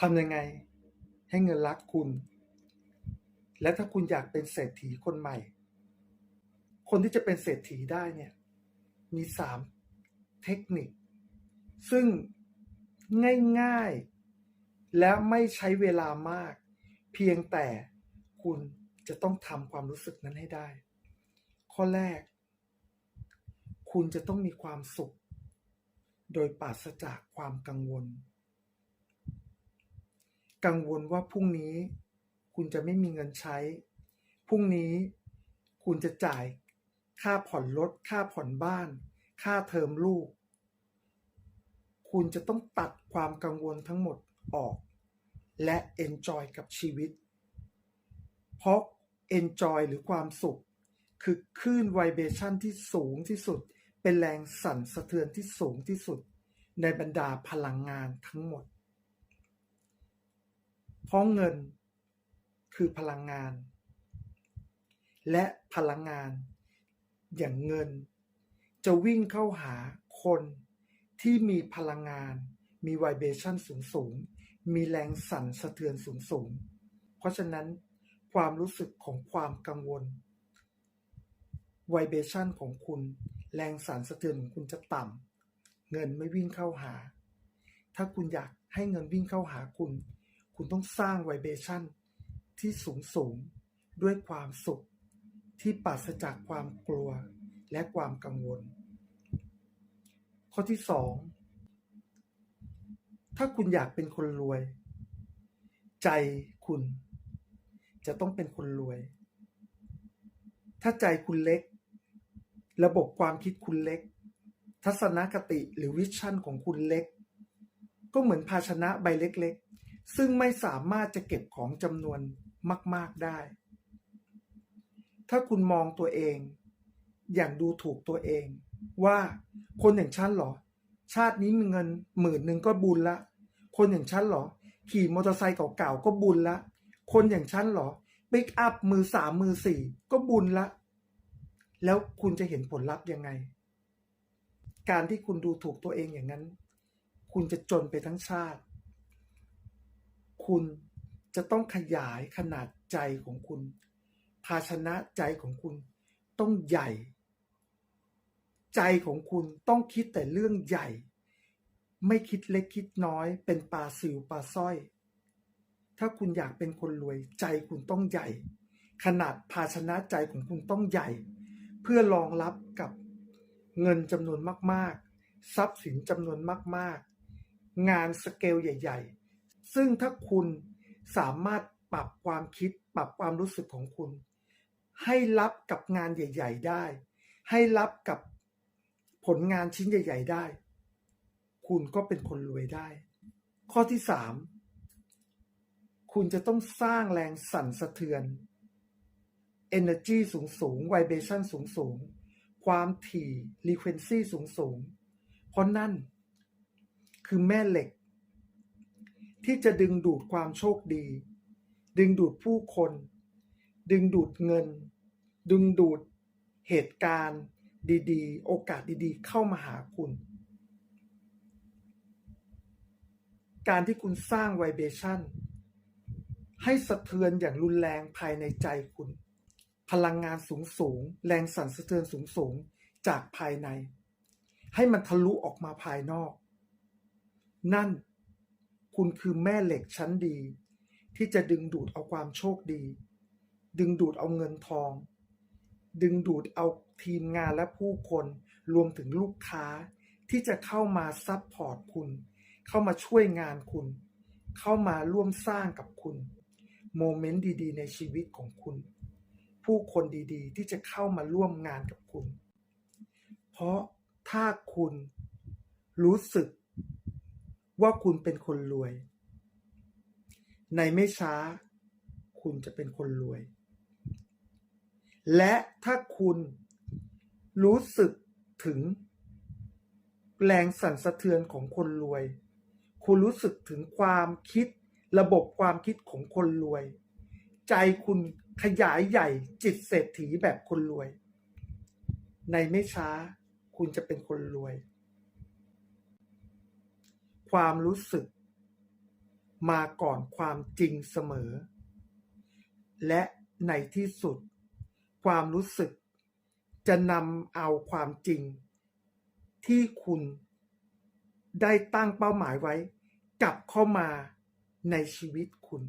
ทำยังไงให้เงินรักคุณ และถ้าคุณอยากเป็นเศรษฐีคนใหม่ คนที่จะเป็นเศรษฐีได้เนี่ย มีสามเทคนิค ซึ่งง่ายๆ และไม่ใช้เวลามาก เพียงแต่คุณจะต้องทำความรู้สึกนั้นให้ได้ ข้อแรก คุณจะต้องมีความสุข โดยปราศจากความกังวล กังวลว่าพรุ่งนี้คุณจะไม่มีเงินใช้ พรุ่งนี้คุณจะจ่ายค่าผ่อนรถ ค่าผ่อนบ้าน ค่าเทอมลูก คุณจะต้องตัดความกังวลทั้งหมดออก และ enjoy กับชีวิต เพราะ enjoy หรือความสุข คือคลื่น vibration ที่สูงที่สุด เป็นแรงสั่นสะเทือนที่สูงที่สุด ในบรรดาพลังงานทั้งหมด เพราะเงินคือพลังงาน และพลังงาน อย่างเงิน จะวิ่งเข้าหาคนที่มีพลังงาน มีไวเบชั่นสูงสูง มีแรงสั่นสะเทือนสูงสูง เพราะฉะนั้นความรู้สึกของความกังวลไวเบชั่นของคุณ แรงสั่นสะเทือนของคุณจะต่ำเงินไม่วิ่งเข้าหา ถ้าคุณอยากให้เงินวิ่งเข้าหาคุณ คุณต้องสร้างไวเบชั่นที่สูงสูงด้วยความสุขที่ปราศจากความกลัวและความกังวล ข้อที่สองถ้าคุณอยากเป็นคนรวย ใจคุณจะต้องเป็นคนรวย ถ้าใจคุณเล็ก ระบบความคิดคุณเล็ก ทัศนคติหรือวิชั่นของคุณเล็ก ก็เหมือนภาชนะใบเล็กๆ ซึ่งไม่สามารถจะเก็บของจำนวนมาก ๆได้ ถ้าคุณมองตัวเอง อย่างดูถูกตัวเอง ว่าคนอย่างฉันเหรอ ชาตินี้มีเงินหมื่นหนึ่งก็บุญละ คนอย่างฉันเหรอ ขี่มอเตอร์ไซค์เก่าๆก็บุญละ คนอย่างฉันเหรอปิกอัพมือสามมือสี่ก็บุญละ แล้วคุณจะเห็นผลลัพธ์ยังไง การที่คุณดูถูกตัวเองอย่างนั้น คุณจะจนไปทั้งชาติ คุณจะต้องขยายขนาดใจของคุณ ภาชนะใจของคุณต้องใหญ่ ใจของคุณต้องคิดแต่เรื่องใหญ่ ไม่คิดเล็กคิดน้อย เป็นปลาสิวปลาสร้อย ถ้าคุณอยากเป็นคนรวยใจคุณต้องใหญ่ ขนาดภาชนะใจของคุณต้องใหญ่ เพื่อรองรับกับเงินจำนวนมาก ๆ ทรัพย์สินจำนวนมาก ๆ งานสเกลใหญ่ ๆ ซึ่งถ้าคุณสามารถปรับความคิด ปรับความรู้สึกของคุณ ให้รับกับงานใหญ่ ๆ ได้ ให้รับกับผลงานชิ้นใหญ่ ๆ ได้ คุณก็เป็นคนรวยได้ ข้อที่สามคุณจะต้องสร้างแรงสั่นสะเทือน energy สูงสูง vibration สูงสูง ความถี่ frequency สูงสูง เพราะนั่นคือแม่เหล็ก ที่จะดึงดูดความโชคดี ดึงดูดผู้คน ดึงดูดเงิน ดึงดูดเหตุการณ์ดีๆ โอกาสดีๆ เข้ามาหาคุณ การที่คุณสร้างไวเบชั่น ให้สะเทือนอย่างรุนแรงภายในใจคุณ พลังงานสูงสูง แรงสั่นสะเทือนสูงสูงจากภายใน ให้มันทะลุออกมาภายนอก นั่น คุณคือแม่เหล็กชั้นดี ที่จะดึงดูดเอาความโชคดี ดึงดูดเอาเงินทอง ดึงดูดเอาทีมงานและผู้คนรวมถึงลูกค้าที่จะเข้ามาซัพพอร์ตคุณ เข้ามาช่วยงานคุณ เข้ามาร่วมสร้างกับคุณ โมเมนต์ดีๆ ในชีวิตของคุณ ผู้คนดีๆ ที่จะเข้ามาร่วมงานกับคุณ เพราะถ้าคุณรู้สึก ว่าคุณเป็นคนรวย ในไม่ช้า คุณจะเป็นคนรวย และถ้าคุณรู้สึกถึงแรงสั่นสะเทือนของคนรวย คุณรู้สึกถึงความคิดระบบความคิดของคนรวย ใจคุณขยายใหญ่จิตเศรษฐีแบบคนรวย ในไม่ช้าคุณจะเป็นคนรวย ความรู้สึก มาก่อนความจริงเสมอ และในที่สุด ความรู้สึก จะนำเอาความจริง ที่คุณได้ตั้งเป้าหมายไว้ กลับเข้ามาในชีวิตคุณ